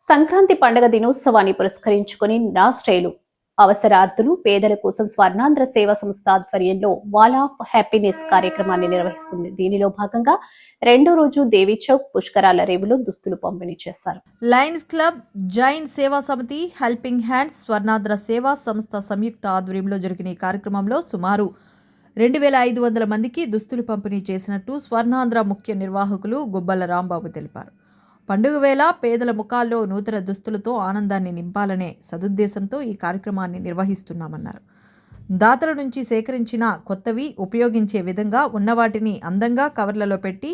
సంక్రాంతి పండుగ దినోత్సవాన్ని పురస్కరించుకుని రాష్ట్రేలు అవసరార్థులు పేదల కోసం స్వర్ణాంధ్ర సేవా సంస్థ ఆధ్వర్యంలో వాల్ ఆఫ్ హ్యాపీనెస్ కార్యక్రమాన్ని నిర్వహిస్తుంది. దీనిలో భాగంగా రెండో రోజు దేవీ చౌక్ పుష్కరాల రేవులో దుస్తులు పంపిణీ చేశారు. లయన్స్ క్లబ్ జైన్ సేవా సమితి హెల్పింగ్ హ్యాండ్స్ స్వర్ణాంధ్ర సేవా సంస్థ సంయుక్త ఆధ్వర్యంలో జరిగిన ఈ కార్యక్రమంలో సుమారు రెండు వేల ఐదు వందల మందికి దుస్తులు పంపిణీ చేసినట్టు స్వర్ణాంధ్ర ముఖ్య నిర్వాహకులు గుబ్బల రాంబాబు తెలిపారు. పండుగ వేళ పేదల ముఖాల్లో నూతన దుస్తులతో ఆనందాన్ని నింపాలనే సదుద్దేశంతో ఈ కార్యక్రమాన్ని నిర్వహిస్తున్నామన్నారు. దాతల నుంచి సేకరించిన కొత్తవి ఉపయోగించే విధంగా ఉన్నవాటిని అందంగా కవర్లలో పెట్టి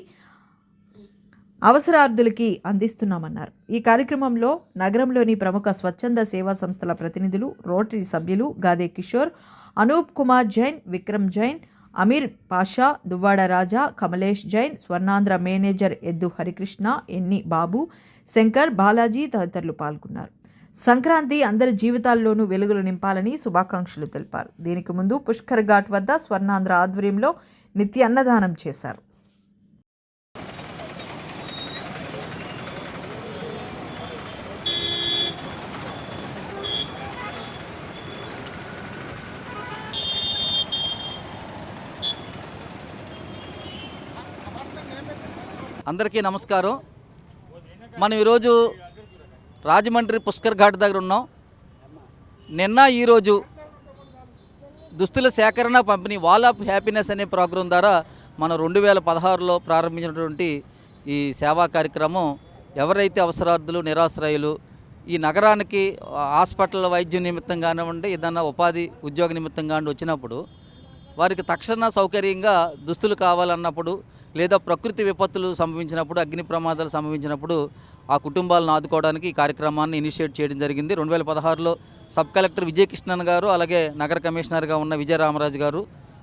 అవసరార్థులకి అందిస్తున్నామన్నారు. ఈ కార్యక్రమంలో నగరంలోని ప్రముఖ స్వచ్ఛంద సేవా సంస్థల ప్రతినిధులు రోటరీ సభ్యులు గాదే కిషోర్ అనూప్ కుమార్ జైన్ విక్రమ్ జైన్ అమీర్ పాషా దువ్వాడ రాజా కమలేష్ జైన్ స్వర్ణాంధ్ర మేనేజర్ ఎద్దు హరికృష్ణ ఎన్ని బాబు శంకర్ బాలాజీ తదితరులు పాల్గొన్నారు. సంక్రాంతి అందరి జీవితాల్లోనూ వెలుగులు నింపాలని శుభాకాంక్షలు తెలిపారు. దీనికి ముందు పుష్కర్ ఘాట్ వద్ద స్వర్ణాంధ్ర ఆధ్వర్యంలో నిత్య అన్నదానం చేశారు. అందరికీ నమస్కారం. మనం ఈరోజు రాజమండ్రి పుష్కర్ ఘాట్ దగ్గర ఉన్నాం. నిన్న ఈరోజు దుస్తుల సేకరణ పంపిణీ వాల్ ఆఫ్ హ్యాపీనెస్ అనే ప్రోగ్రాం ద్వారా మనం రెండు వేల పదహారులో ప్రారంభించినటువంటి ఈ సేవా కార్యక్రమం ఎవరైతే అవసరార్థులు నిరాశ్రయులు ఈ నగరానికి హాస్పిటల్ వైద్యం నిమిత్తం కానివ్వండి ఏదన్నా ఉపాధి ఉద్యోగ నిమిత్తం కానివ్వండి వచ్చినప్పుడు వారికి తక్షణ సౌకర్యంగా దుస్తులు కావాలన్నప్పుడు లేదా ప్రకృతి విపత్తులు సంభవించినప్పుడు అగ్ని ప్రమాదాలు సంభవించినప్పుడు ఆ కుటుంబాలను ఆదుకోవడానికి ఈ కార్యక్రమాన్ని ఇనిషియేట్ చేయడం జరిగింది. రెండు వేల పదహారులో సబ్ కలెక్టర్ విజయకృష్ణన్ గారు అలాగే నగర కమిషనర్గా ఉన్న విజయరామరాజు గారు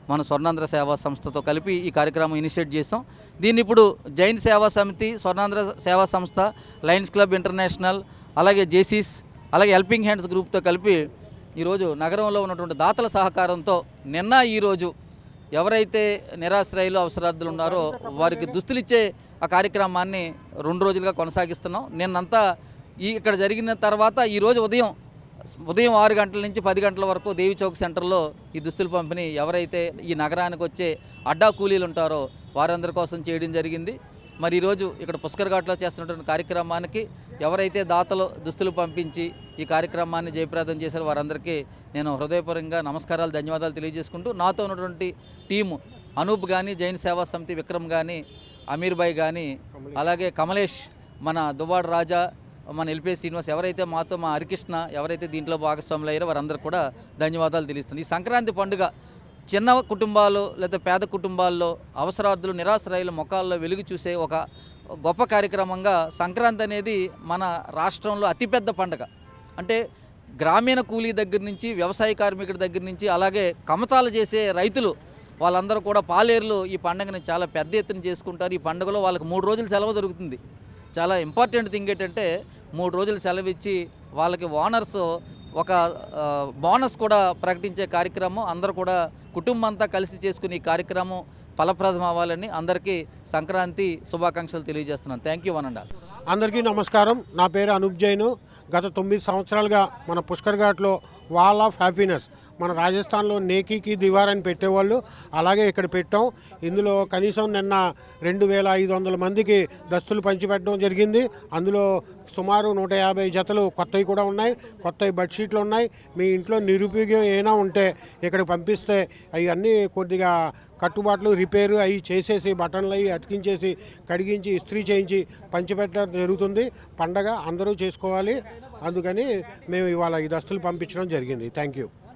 మన స్వర్ణాంధ్ర సేవా సంస్థతో కలిపి ఈ కార్యక్రమం ఇనిషియేట్ చేస్తాం దీన్ని ఇప్పుడు జైన్ సేవా సమితి స్వర్ణాంధ్ర సేవా సంస్థ లయన్స్ క్లబ్ ఇంటర్నేషనల్ అలాగే జేసీస్ అలాగే హెల్పింగ్ హ్యాండ్స్ గ్రూప్తో కలిపి ఈరోజు నగరంలో ఉన్నటువంటి దాతల సహకారంతో నిన్న ఈరోజు ఎవరైతే నిరాశ్రయులు అవసరార్థులు ఉన్నారో వారికి దుస్తులిచ్చే ఆ కార్యక్రమాన్ని రెండు రోజులుగా కొనసాగిస్తున్నాం. నిన్నంతా ఈ ఇక్కడ జరిగిన తర్వాత ఈరోజు ఉదయం ఉదయం ఆరు గంటల నుంచి పది గంటల వరకు దేవి చౌక్ సెంటర్లో ఈ దుస్తులు పంపిణీ ఎవరైతే ఈ నగరానికి వచ్చే అడ్డా కూలీలు ఉంటారో వారందరి కోసం చేయడం జరిగింది. మరి ఈరోజు ఇక్కడ పుష్కర్ ఘాట్లో చేస్తున్నటువంటి కార్యక్రమానికి ఎవరైతే దాతలు దుస్తులు పంపించి ఈ కార్యక్రమాన్ని జయప్రదం చేశారో వారందరికీ నేను హృదయపరంగా నమస్కారాలు ధన్యవాదాలు తెలియజేసుకుంటూ నాతో ఉన్నటువంటి టీము అనూప్ కానీ జైన్ సేవా సమితి విక్రమ్ కానీ అమీర్ భాయ్ కానీ అలాగే కమలేష్ మన దువాడ రాజా మన ఎల్పీ శ్రీనివాస్ ఎవరైతే మాతో మా హరికృష్ణ ఎవరైతే దీంట్లో భాగస్వాములు అయ్యారో వారందరూ కూడా ధన్యవాదాలు తెలుస్తుంది ఈ సంక్రాంతి పండుగ చిన్న కుటుంబాలు లేదా పేద కుటుంబాల్లో అవసరార్థులు నిరాశ్రయుల ముఖాల్లో వెలుగు చూసే ఒక గొప్ప కార్యక్రమంగా సంక్రాంతి అనేది మన రాష్ట్రంలో అతిపెద్ద పండగ. అంటే గ్రామీణ కూలీ దగ్గర నుంచి వ్యవసాయ కార్మికుడి దగ్గర నుంచి అలాగే కమతాలు చేసే రైతులు వాళ్ళందరూ కూడా పాలేరులు ఈ పండుగని చాలా పెద్ద ఎత్తున చేసుకుంటారు. ఈ పండుగలో వాళ్ళకి మూడు రోజులు సెలవు దొరుకుతుంది. చాలా ఇంపార్టెంట్ థింగ్ ఏంటంటే మూడు రోజులు సెలవు ఇచ్చి వాళ్ళకి ఓనర్స్ ఒక బోనస్ కూడా ప్రకటించే కార్యక్రమం అందరూ కూడా కుటుంబం అంతా కలిసి చేసుకునే ఈ కార్యక్రమం ఫలప్రదం అవ్వాలని అందరికీ సంక్రాంతి శుభాకాంక్షలు తెలియజేస్తున్నాను. థ్యాంక్ యూ వనండా అందరికీ నమస్కారం. నా పేరు అనూప్ జైను. గత తొమ్మిది సంవత్సరాలుగా మన పుష్కర్ ఘాట్లో వాల్ ఆఫ్ హ్యాపీనెస్ మన రాజస్థాన్లో నేకీకి దివారని పెట్టేవాళ్ళు. అలాగే ఇక్కడ పెట్టాం. ఇందులో కనీసం నిన్న రెండు వేల ఐదు వందల మందికి దస్తులు పంచిపెట్టడం జరిగింది. అందులో సుమారు నూట యాభై జతలు కొత్తవి కూడా ఉన్నాయి. కొత్తవి బెడ్షీట్లు ఉన్నాయి. మీ ఇంట్లో నిరుపయోగం ఏమైనా ఉంటే ఇక్కడ పంపిస్తే అవన్నీ కొద్దిగా కట్టుబాట్లు రిపేరు అవి చేసేసి బటన్లు అవి అతికించేసి కడిగించి ఇస్త్రీ చేయించి పంచిపెట్టడం జరుగుతుంది. పండగ అందరూ చేసుకోవాలి. అందుకని మేము ఇవాళ ఈ దస్తులు పంపించడం జరిగింది. Thank you